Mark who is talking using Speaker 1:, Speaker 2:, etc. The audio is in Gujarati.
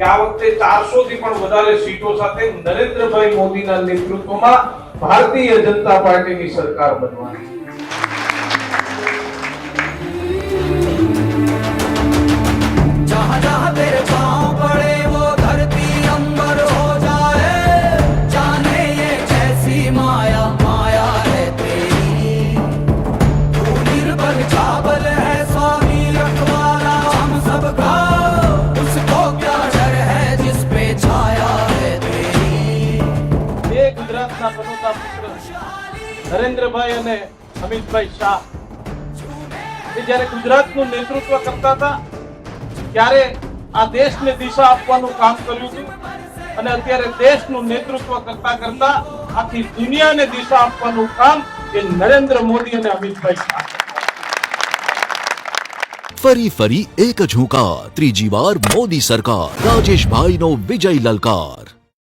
Speaker 1: કે આ વખતે ચારસો થી પણ વધારે સીટો સાથે નરેન્દ્રભાઈ મોદીના નેતૃત્વમાં ભારતીય જનતા પાર્ટીની સરકાર બનવાની. બે ગુજરાતના પુત્ર નરેન્દ્રભાઈ અને અમિતભાઈ શાહ. એ જ્યારે ગુજરાતનું નેતૃત્વ કરતા હતા, ત્યારે આ દેશને દિશા આપવાનું કામ કર્યું હતું અને અત્યારે દેશનું નેતૃત્વ કરતા કરતા આખી દુનિયાને દિશા આપવાનું કામ એ નરેન્દ્ર મોદી અને અમિતભાઈ શાહ.
Speaker 2: ફરી ફરી એક જ ત્રીજી વાર મોદી સરકાર રાજેશભાઈ નો વિજય લલકાર.